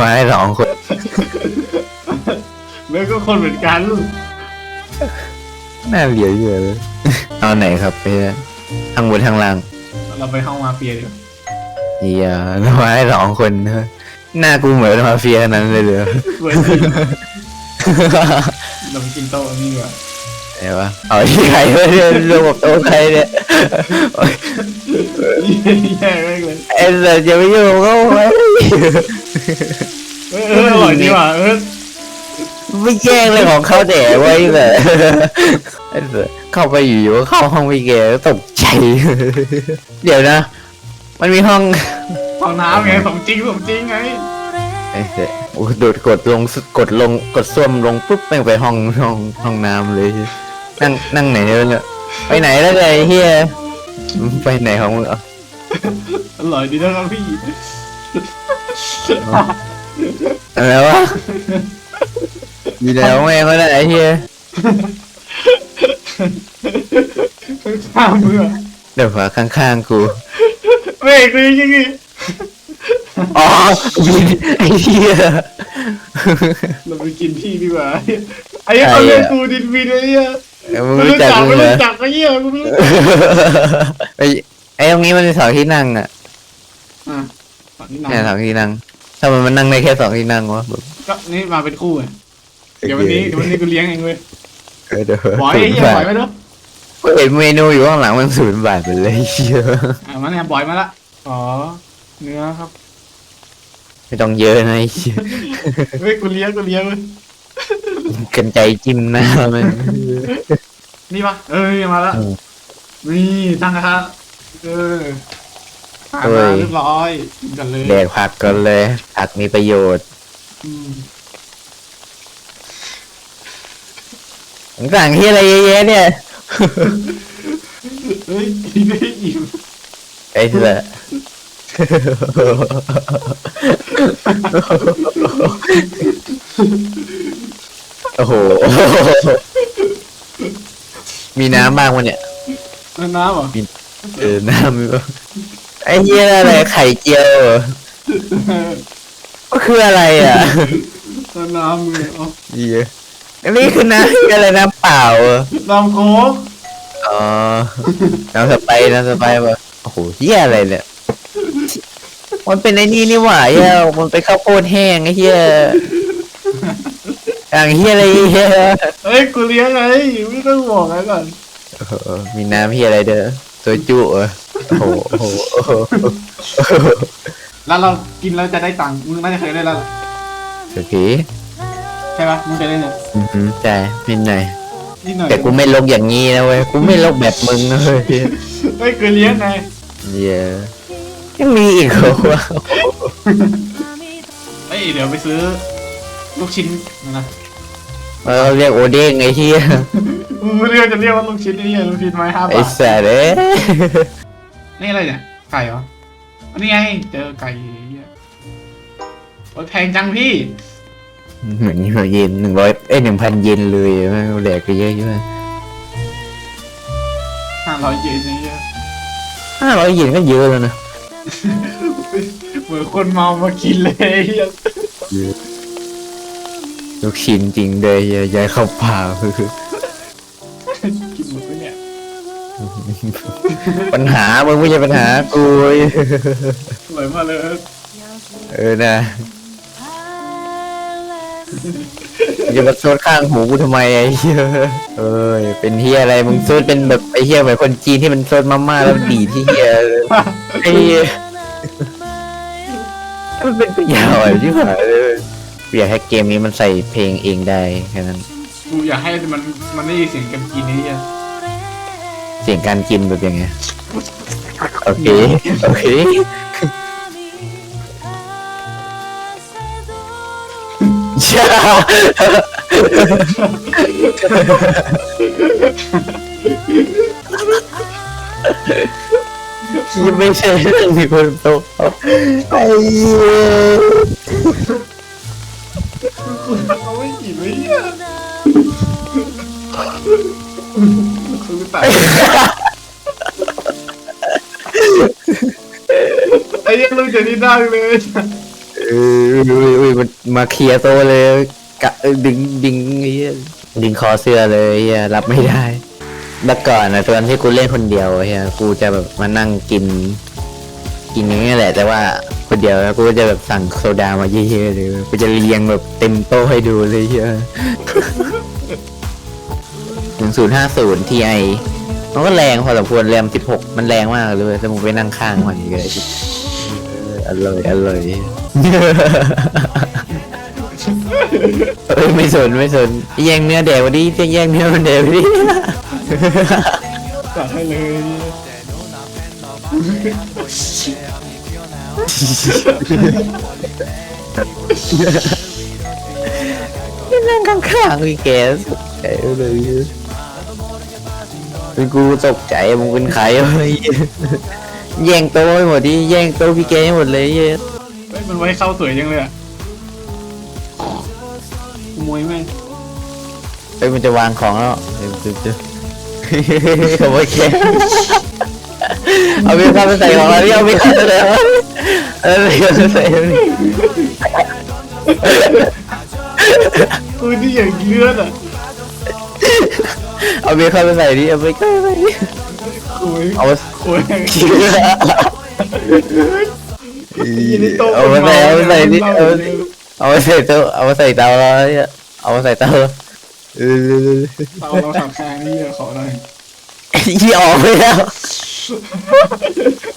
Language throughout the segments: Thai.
มาให้สองคน แล้วก็คนเหมือนกันน่าเหลียวเยอะเลยเอาไหนครับไปทางบนทางล่างเราไปห้องมาเฟียดีกว่าเฮียมาให้สองคนนะหน้ากูเหมือนมาเฟียนั้นเลยเลยเหมือนกันเราไปกินโต๊ะนี่ดีกว่าไหนวะเอาที่ใครเว้ยเนี่ยรวมกับโต๊ะใครเนี่ยแย่มากเลย ไอ้เสือจะไปยุ่งกับเขาไว้ เออเอออร่อยดีว่ะเออไม่แย่งเลยของเขาแต่ไว้เลยไอ้เสือเข้าไปอยู่ๆเข้าห้องพี่แกตกใจ เดี๋ยวนะ มันมีห้องห้องน้ำไงสมจริงสมจริงไงไอ้เสือโอ้โดดกดลงกดลงกดส้วมลงปุ๊บแม่งไปห้องห้องห้องน้ำเลย นั่งนั่งไหนเนี่ยไปไหนแล้วไอ้เฮียไปไหนของมึงอะอร่อยดีนะครับพี่ อะไรวะอยู่แล้วแม่งก็ได้ไอ้เฮียข้ามมือเดี๋ยวฝาข้างๆกูเบรกเลยจริงอ๋อวินไอ้เฮียๆเราไปกินพี่ดีกว่าไอ้เขาเล่นกูดินวินไอ้เนี่ยมึงไม่รู้รู้จัจักกมึไม่งเหรรู้อจักไอ้เนี่ยกูไม่รู้ไอ้ไอ้ตรงนี้มันเป็นสองที่นั่งอะอะฝั่งนี้เนี่ยสนะองที่นั่ง ทำไมมันนั่งได้แค่สองที่นั่งวะแบบก็นี่มาเป็นคู่ไงเดี๋ยววันนี้เดี๋ยววันนี้กูเลี้ยงเองเว้ยเออเดี๋ยวบอยไอ้เหี้ยบอยมาเนาะกูเห็นเมนูอยู่ข้างหลังมันศูนย์บาทไปเลยเหี้ยอะมาเนี่ยบอยมาละอ๋อเนื้อครับไม่ต้องเยอะนะไอ้เหี้ยเฮ้ยกูเลี้ยงกูเลี้ยงเว้ยกันใจจิ้มหน้ามันนี่ปะเอ้ยมาละอืมนี่ตั้งกระทะเออ หาเอ้มายเรียบร้อยกินกันเลยแดกผักกันเลย ผักมีประโยชน์อืมมึงสั่งที่อะไรเยอะแยะเนี่ยเฮ้ยกินได้อิ่มไอ้เสือโอ้โห มีน้ำบ้างวะเนี่ยแล้วน้ำเหรอเออน้ำมีบ้าง ไอ้เหี้ยอะไรไข่เจียวเหรอก็คืออะไรอะแล้วน้ำเลยอ๋อเหี้ยอันนี้คือน้ำอะไรน้ำเปล่าเหรอน้ำโค้กอ๋อน้ำสไปร์น้ำสไปร์วะโอ้โหเหี้ยอะไรเนี่ย มันเป็นไอ้นี่นี่หว่าเหี้ยมันเป็นข้าวโพดแห้งไอ้เหี้ยอย่างเหี้ยอะไรเหี้ยเฮ้ยกูเลี้ยงไงไม่ต้องบอกไงก่อน เออมีน้ำเหี้ยอะไรเด้อ ตัวจุเหรอโอ้โหโอ้โหโอ้โหแล้วเรากินแล้วจะได้ตังค์มึงน่าจะเคยได้แล้วล่ะโอเคใช่ปะมึงเคยได้เนี่ยอือหือใช่นิดหน่อยนิดหน่อยแต่กูไม่ลกอย่างงี้นะเว้ยกูไม่ลกแบบมึงนะเว้ยเฮ้ยกูเลี้ยงไงเหี้ยยังมีอีกเหรอวะเฮ้ยเดี๋ยวไปซื้อ ลูกชิ้นนะ เออเรียกโอเด้งไอ้เหี้ย มึงไม่เรียกจะเรียกว่าลูกชิ้นไอ้เนี่ยลูกชิ้นไม้ห้าไอ้บาทสัตว์เอ้ยนี่อะไรเนี่ยไก่เหรออันนี้ไงเจอไก่เหี้ยโอ้ยแพงจังพี่ เหมือนเย็นหนึ่งร้อยเอ้ยหนึ่งพันเยนเลยแม่งแหลกไปเยอะอยู่ห้าร้อยเยนไอ้เหี้ยห้าร้อยเยนก็เยอะแล้วนะเหมือนคนเมามากินเลยไอ้เหี้ย ลูกชิ้นจริงเลยเหี้ยย้ายเข้าป่าคือ ปัญหามึงไม่ใช่ปัญหากูเว้ยอร่อยมากเลยเออนะอย่ามาโซดข้างหูกูทำไมไอ้เหี้ยเอ้ยเป็นเฮียอะไรมึงโซดเป็นแบบไอ้เฮียแบบคนจีนที่มันโซดมาม่าแล้วมันดีดที่เฮียเลยไอ้เหี้ยมันเป็นตัวอย่างอะไรที่หายเลยอยากให้เกมนี้มันใส่เพลงเองได้แค่นั้น กูอยากให้มันมันได้ยินเสียงกันกินไอ้เหี้ย เสียงการกินแบบยังไง โอเค โอเคช่ายังไม่ใช่เรื่องมีคนโตไอ้เหี้ยเขาไม่กินไอ้เหี้ย คือตายไอ้เหี้ยลูกจะนี่ดังเลยเอออุ้ยมันมาเคลียร์โตเลยกะเออดึงดึงไอ้เหี้ยดึงคอเสื้อเลยไอ้เหี้ยรับไม่ได้เมื่อก่อนนะตอนที่กูเล่นคนเดียวไอ้เหี้ยกูจะแบบมานั่งกิน กินอย่างนี้แหละ แต่ว่าคนเดียวแล้วกูก็จะแบบสั่งโซดามาเยอะๆเลยกูจะเรียงแบบเต็มโต๊ะให้ดูเลยเหี้ยหนึ่งศูนย์ ห้าศูนย์ทีไอมันก็แรงพอสมควรแรมสิบหกมันแรงมากเลยแต่มึงไปนั่งข้างมันเลยอร่อยอร่อยเอ้ยไม่สนไม่สนแย่งเนื้อแดกวันนี้แย่งเนื้อมันแดกวันนี้จัดให้เลยนั่ งข้างๆพี่แกตกใจเลยเป็นกูตกใจมึงเป็นใครวะไอ้เหี้ยแย่งโต๊ะให้หมดดิแย่งโต๊ะพี่แกให้หมดเลยเหี้ยเฮ้ยมันไว้เข้าสวยจังเลยอะขโมยแม่งเฮ้ยมันจะวางของแล้วเดี๋ยวเดี๋ยวเดี๋ยวขโมยแกเอาไปเข้าไปใส่ของเราดิเอาไปเข้าไปใส่ของเราเออไปเข้าไปใส่ของเราดิ ปืนที่อย่างเลือดอะเอาไปเข้าไปใส่ดิเอาไปเข้าไปใส่ดิโอ้ยเอาโอ้ยเอามาใส่เอามาใส่ดิเอามาเอามาใส่เตาเอามาใส่เตาแล้วเนี่ยเอามาใส่เตาเออเตาเราขับคางนี่ขอหน่อยยี่ออกไปแล้ว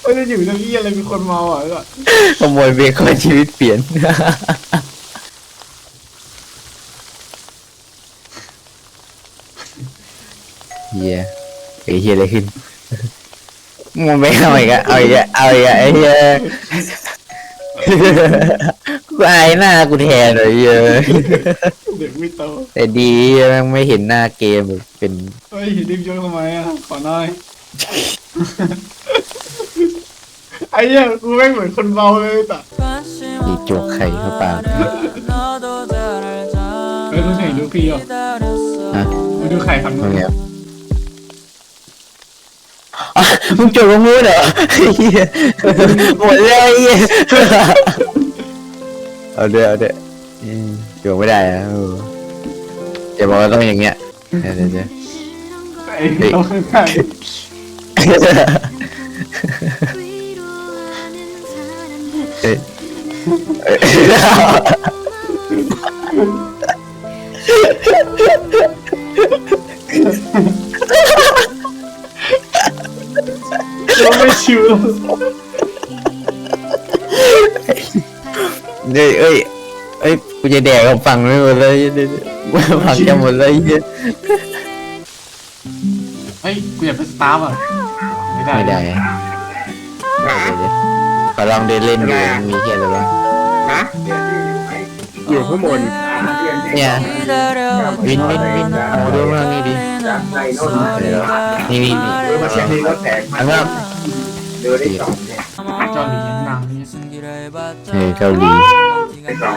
ไม่ได้อยู่ในที่อะไรมีคนเมาอะก็ขโมยเบคอนชีวิตเปลี่ยน เฮียไอ้เฮียอะไรขึ้นมึงไม่เอาอีกอะเอาอีกอะเอาอีกอะไอ้เฮียกูอายหน้ากูแทนเลยเฮียเด็กไม่โตแต่ดียังไม่เห็นหน้าเกมแบบเป็นเฮ้ยรีบโยนทำไมอะขอหน่อยไอ้เนี่ยกูแม่งเหมือนคนเมาเลยแต่อีโจกไข่เข้าปากเฮ้ยมึงเห็นดูพี่อะฮะมึงดูไข่ฝั่งมึนู้งนเนี่ยอะมึงโจกลงมือเหรอเหี้ยหมดเลยไอ้เหี้ยเอาเดี๋ยวเอาเดี๋ยวอืมโจกไม่ได้อะเอออย่าบอกว่าต้อง อย่างเงี้ยเดี๋ยวเดี๋ยวเดี๋ยวไอ้ต้องข้าง ชิวเดี๋ยวเอ้ยเอ้ยกูจะแดกกับฝั่งไม่หมดเลยเดี๋ยวเดี๋ยวฝั่งจะหมดเลยเหี้ยเฮ้ยกูอยากเป็นสตาร์ฟอะไม่ได้ไม่ได้เดี๋ยวเดี๋ยวขอลองเดินเล่นดูมันมีเฮียอะไรบ้างนะอยู่ข้างบนเนี่ยวินวินวินโอ้ดูมานี่ดิ จากในโน่นมาเดี๋ยวนี่นี่นี่ดูมาเชียงนี้ก็แตก อันนั้น ดูได้สองเนี่ยจอหลีนางนี่เฮ้ยเกาหลีได้สอง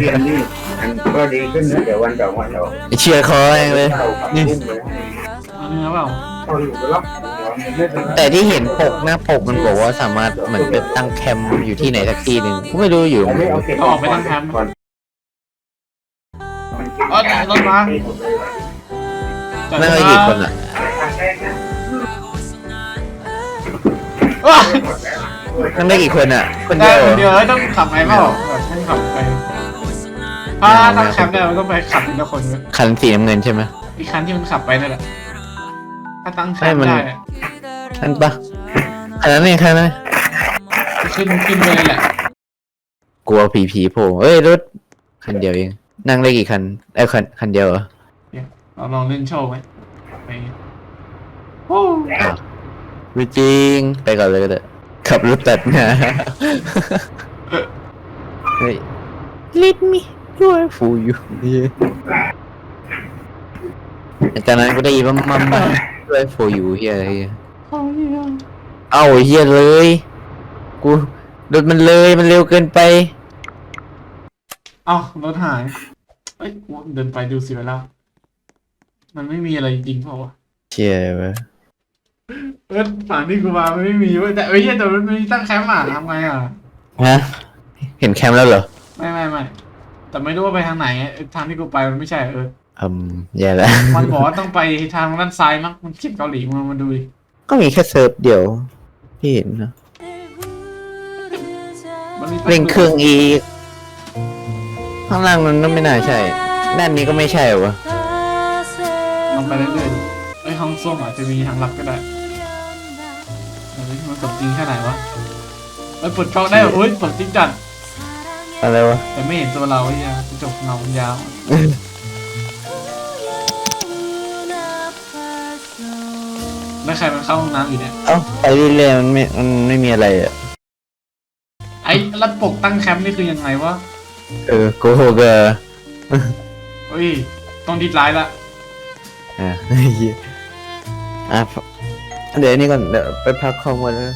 เรียนนี่อันก็ดีขึ้นนะเดี๋ยววันต่อวันเราเชียร์คอเองเลยเข้ากับพุ่มเลยอันนี้นะเปล่าพออยู่ก็ล็อกไม่เป็นไรแต่ที่เห็นปกหน้าปกมันบอกว่าสามารถเหมือนไปตั้งแคมป์อยู่ที่ไหนสักที่หนึ่งกูไม่รู้อยู่ผมไม่เอาเก็บก่อนอ๋อรถมานั่งได้กี่คนอะ ว้านั่งได้กี่คนอะ คนได้เดียวคนเดียวแล้วต้องขับไงเปล่าแบบต้องขับไป ถ้าตั้งแคมป์ได้มันต้องไปขับทีละคนเลยคันสีน้ำเงินใช่ไหมอีกคันที่มันขับไปนั่นแหละ ถ้าตั้งแคให้มป์มันได้อันปะอันนั้นเองคันนั้นขึ้นขึ้นไปเลยแหละ กลัวผีผีโผล่เอ้ยรถคันเดียวเอง นั่งได้กี่คันไอ้ยคันคันเดียวเหรอ เราลองเล่นโชว์ไหมไปโอ้อ้าว ไม่จริง ไปก่อนเลยก็ได้ขับรถตัดหน้าเฮ้ย let me joy for you จากนั้นก็ได้ยินว่ามัมมา joy for you เฮียอะไรเฮียเอ้าเฮียเลย กูรถมันเลยมันเร็วเกินไป เอ้ารถหายเอ้ยเดินไปดูสิเวลา มันไม่มีอะไรจริงเปล่าวะ เชี่ยวะ เออฝั่งที่กูมามันไม่มีเว้ยแต่เอ้ยแต่มันมีตั้งแคมป์อะทำไงอะ ฮะเห็นแคมป์แล้วเหรอไม่ไม่ไม่แต่ไม่รู้ว่าไปทางไหนไอ้ทางที่กูไปมันไม่ใช่เอออืมแย่แล้วมันบอกว่าต้องไปทางด้านซ้ายมั้งมันเขียนเกาหลีมามาดูดิก็มีแค่เซิร์ฟเดียวที่เห็นนะมันมีเร่งเครื่องอีกข้างล่างมันก็ไม่น่าใช่ด้านนี้ก็ไม่ใช่วะลองไปเรื่อยๆไอ้ยห้องส้วมอาจจะมีทางลับก็ได้เฮ้ยมัน สมจริงแค่ไหนวะเอ้ยเปิดกล้องได้เหรอเฮ้ยเปิดจริงจัด อะไรวะ แต่ไม่เห็นตัวเราไอ้เหี้ยกระจกเงามันยาวแล้วใครมันเข้าห้องน้ำอยู่เนี่ย เอ้าไปเรื่อยๆมันไม่ มันไม่มีอะไรอะ ไอ้รัดปกตั้งแคมป์นี่คือยังไงวะเออโกหกอะเฮ้ย ต้องดิดไลน์ละอะเหี้ยอะ เดี๋ยวนี้ก่อนเดี๋ยวไปพักคอมก่อนนะ